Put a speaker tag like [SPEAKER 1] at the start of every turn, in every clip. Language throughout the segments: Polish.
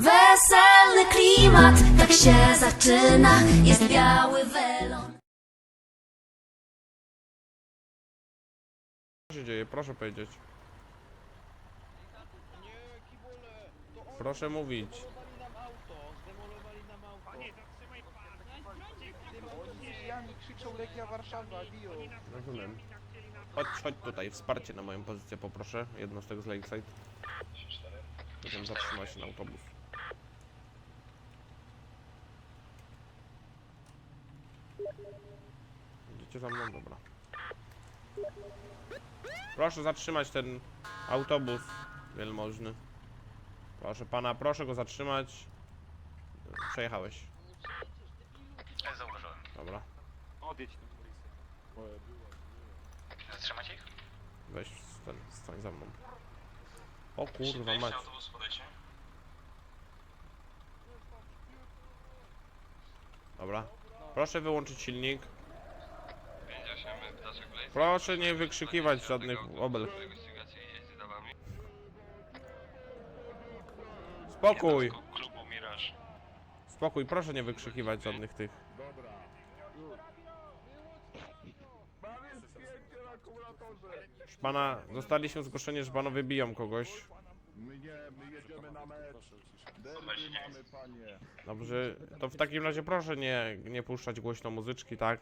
[SPEAKER 1] Weselny klimat, tak się zaczyna, jest biały welon.
[SPEAKER 2] Co się dzieje? Proszę powiedzieć. Proszę mówić. Rozumiem. Chodź, chodź tutaj, wsparcie na moją pozycję poproszę. Jednostek z Lakeside. Potem zatrzymaj się na autobus. Idziecie za mną? Dobra. Proszę zatrzymać ten autobus wielmożny. Proszę pana, proszę go zatrzymać. Przejechałeś.
[SPEAKER 3] Ja zauważyłem.
[SPEAKER 2] Dobra.
[SPEAKER 4] Odjedź tym
[SPEAKER 3] Zatrzymać ich?
[SPEAKER 2] Weź ten, stań za mną. O kurwa mać.
[SPEAKER 3] autobus, podejście.
[SPEAKER 2] Dobra. Proszę wyłączyć silnik.
[SPEAKER 3] 58, ptaszek Blaze.
[SPEAKER 2] Proszę nie wykrzykiwać żadnych obel. Spokój, spokój, proszę nie wykrzykiwać żadnych tych. Proszę Pana, dostaliśmy zgłoszenie, że panowie biją kogoś.
[SPEAKER 5] My nie, my jedziemy na mecz. Mamy, panie.
[SPEAKER 2] Dobrze, to w takim razie proszę nie, nie puszczać głośno muzyczki, tak?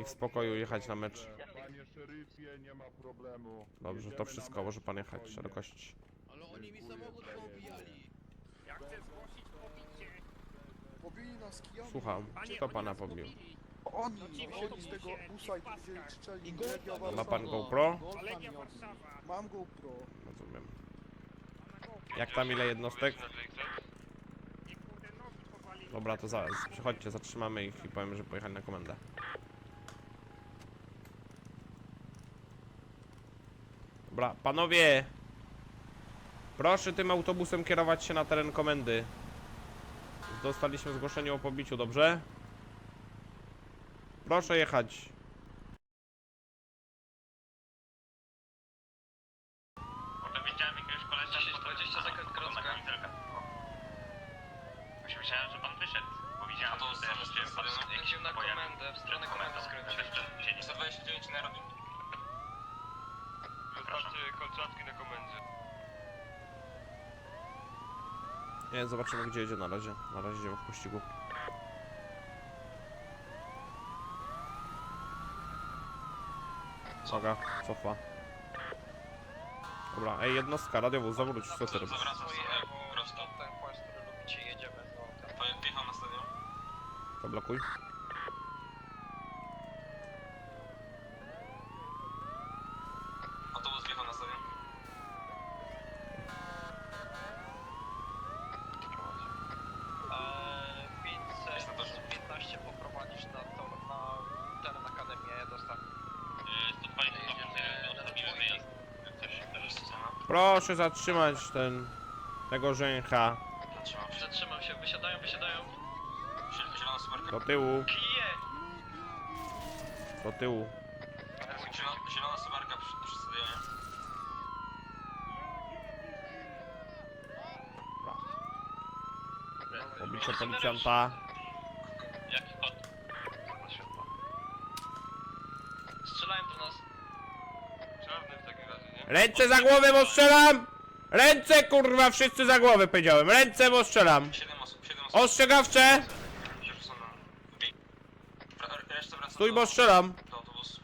[SPEAKER 2] I w spokoju jechać na mecz.
[SPEAKER 5] Szeryfie, nie ma problemu.
[SPEAKER 2] Dobrze, to wszystko może pan jechać szerokości.
[SPEAKER 6] Ale oni mi samochód poobijali.
[SPEAKER 4] Pobili nas kijami.
[SPEAKER 2] Słucham, czy to pana pobił?
[SPEAKER 4] Oni, oni z tego busa i powiedzieli, krzyczeli Legia
[SPEAKER 2] Ma
[SPEAKER 4] Warszawa.
[SPEAKER 2] pan GoPro?
[SPEAKER 4] Golfa miał. Mam GoPro.
[SPEAKER 2] Rozumiem. Jak tam ile jednostek? Dobra, to zaraz. Przychodźcie, zatrzymamy ich i powiem, że pojechali na komendę. Dobra, panowie! Proszę tym autobusem kierować się na teren komendy. Dostaliśmy zgłoszenie o pobiciu, dobrze? Proszę jechać.
[SPEAKER 3] Potem widziałem jakiegoś kolesia, 20 sekund krótka. Już myślałem, że pan wyszedł, bo widziałem, że też się pan jakiś na komendę, w stronę komendy skręcił. 129 na robię. Komendzie.
[SPEAKER 2] Nie, zobaczymy gdzie jedzie na razie. Na razie idziemy w pościgu. Uwaga, cofa. Dobra, ej, jednostka, radiowóz, zawróć, co ty robisz?
[SPEAKER 3] Zawracam sobie prosto. Ten płaszcz, który lubicie, jedziemy. Pojechał na stadion.
[SPEAKER 2] Zablokuj.
[SPEAKER 3] Autobus wjechał na stadion. Eee, 515 poprowadzisz na tor, na teren Akademii, ja dostaw. 120 odstawimy wyjazd. Ktoś też scena.
[SPEAKER 2] Proszę zatrzymać ten... tego rzęcha.
[SPEAKER 3] Zatrzymam się. Wysiadają, wysiadają. Zielona.
[SPEAKER 2] Do tyłu,
[SPEAKER 3] Kije!
[SPEAKER 2] do tyłu.
[SPEAKER 3] Zielona, zielona subarka przy, przy stadionie.
[SPEAKER 2] Pobicie policjanta.
[SPEAKER 3] Jaki kod? Strzelają do nas. Czarny w nie?
[SPEAKER 2] Ręce za głowę, bo strzelam! Ręce, kurwa, wszyscy za głowę powiedziałem. Ręce, bo strzelam.
[SPEAKER 3] 7 osób, 7 osób.
[SPEAKER 2] Ostrzegawcze!
[SPEAKER 3] Już są na... Wybieg. Ra- Reszta wraca
[SPEAKER 2] Stój,
[SPEAKER 3] do,
[SPEAKER 2] bo strzelam.
[SPEAKER 3] do autobusu.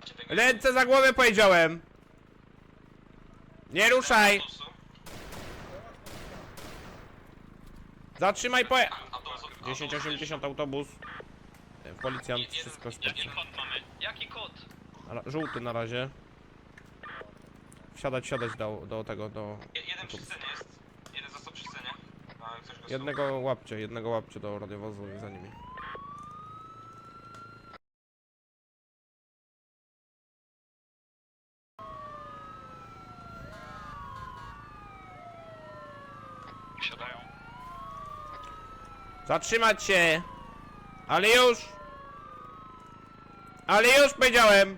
[SPEAKER 3] Macie biegać
[SPEAKER 2] Ręce za głowę powiedziałem. Nie ruszaj.
[SPEAKER 3] autobusu.
[SPEAKER 2] Zatrzymaj poje...
[SPEAKER 3] Autobus- autobus
[SPEAKER 2] 1080 autobus. E, Policjant, wszystko
[SPEAKER 3] Jaki
[SPEAKER 2] sprawdza.
[SPEAKER 3] kod mamy? Jaki kod?
[SPEAKER 2] Żółty na razie. Wsiadać, siadać do, do tego, do...
[SPEAKER 3] Je- Jeden przy scenie jest. Jeden został przy scenie. A ktoś go
[SPEAKER 2] Jednego łapcie, jednego łapcie do radiowozu i za nimi.
[SPEAKER 3] Siadają.
[SPEAKER 2] Zatrzymać się! Ale już! Ale już powiedziałem!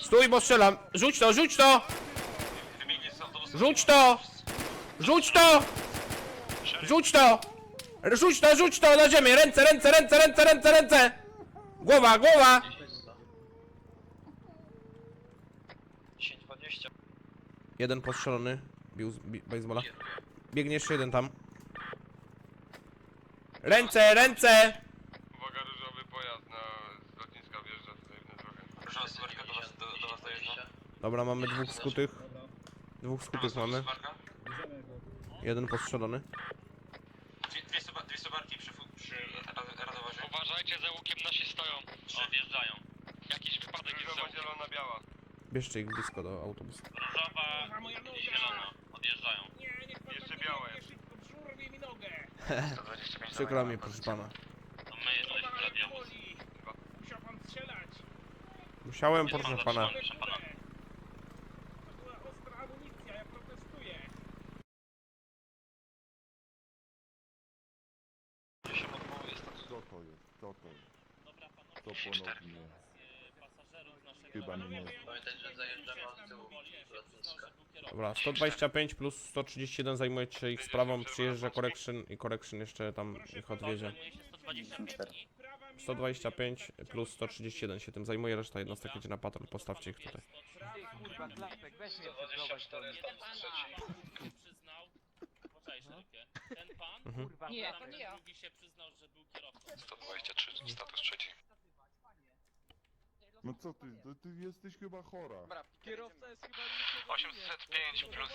[SPEAKER 2] Stój, bo strzelam! Rzuć to, rzuć to! Rzuć to! Rzuć to! Rzuć to! Rzuć to, rzuć to na ziemię! Ręce, ręce, ręce, ręce, ręce, ręce! Głowa, głowa!
[SPEAKER 3] 10-20.
[SPEAKER 2] Jeden postrzelony. Bił z bi baseballa. Biegnie jeszcze jeden tam. Ręce, ręce!
[SPEAKER 7] Uwaga, różowy pojazd na z lotniska wjeżdża tutaj w drogę.
[SPEAKER 3] Różowa suwarka do was, do, do was dojeżdża.
[SPEAKER 2] Dobra, mamy dwóch skutych. Dwóch skutych mamy. Jeden postrzelony.
[SPEAKER 3] Dwie, dwie, subarki przy, przy ra- radowarze.
[SPEAKER 7] Uważajcie, za łukiem nasi stoją.
[SPEAKER 3] Odjeżdżają.
[SPEAKER 7] Jakiś wypadek jest Różowa, zielona, biała.
[SPEAKER 2] Bierzcie ich blisko do autobusu.
[SPEAKER 3] Różowa i zielona. Odjeżdżają.
[SPEAKER 7] Jeszcze białe.
[SPEAKER 2] Przykro mi, proszę pana.
[SPEAKER 3] To my jesteśmy radiowóz.
[SPEAKER 2] Musiałem, proszę pana.
[SPEAKER 3] Proszę pana.
[SPEAKER 5] Co to jest? Co to ponownie. Chyba nie może.
[SPEAKER 2] Dobra, 125 plus 131 zajmujecie ich sprawą, przyjeżdża correction i correction jeszcze tam ich odwiezie. 125 plus 131 się tym zajmuje, reszta jednostek jedzie na patrol, postawcie ich tutaj.
[SPEAKER 8] Kurwa, klapek, weź mnie do
[SPEAKER 9] szeryfie, ten pan,
[SPEAKER 2] Mhm.
[SPEAKER 8] Kurwa,
[SPEAKER 9] nie, to nie ja. drugi się przyznał, że był kierowcą.
[SPEAKER 7] 123, status trzeci.
[SPEAKER 5] No co ty? To ty jesteś chyba chora.
[SPEAKER 8] Kierowca jest chyba...
[SPEAKER 7] 805 plus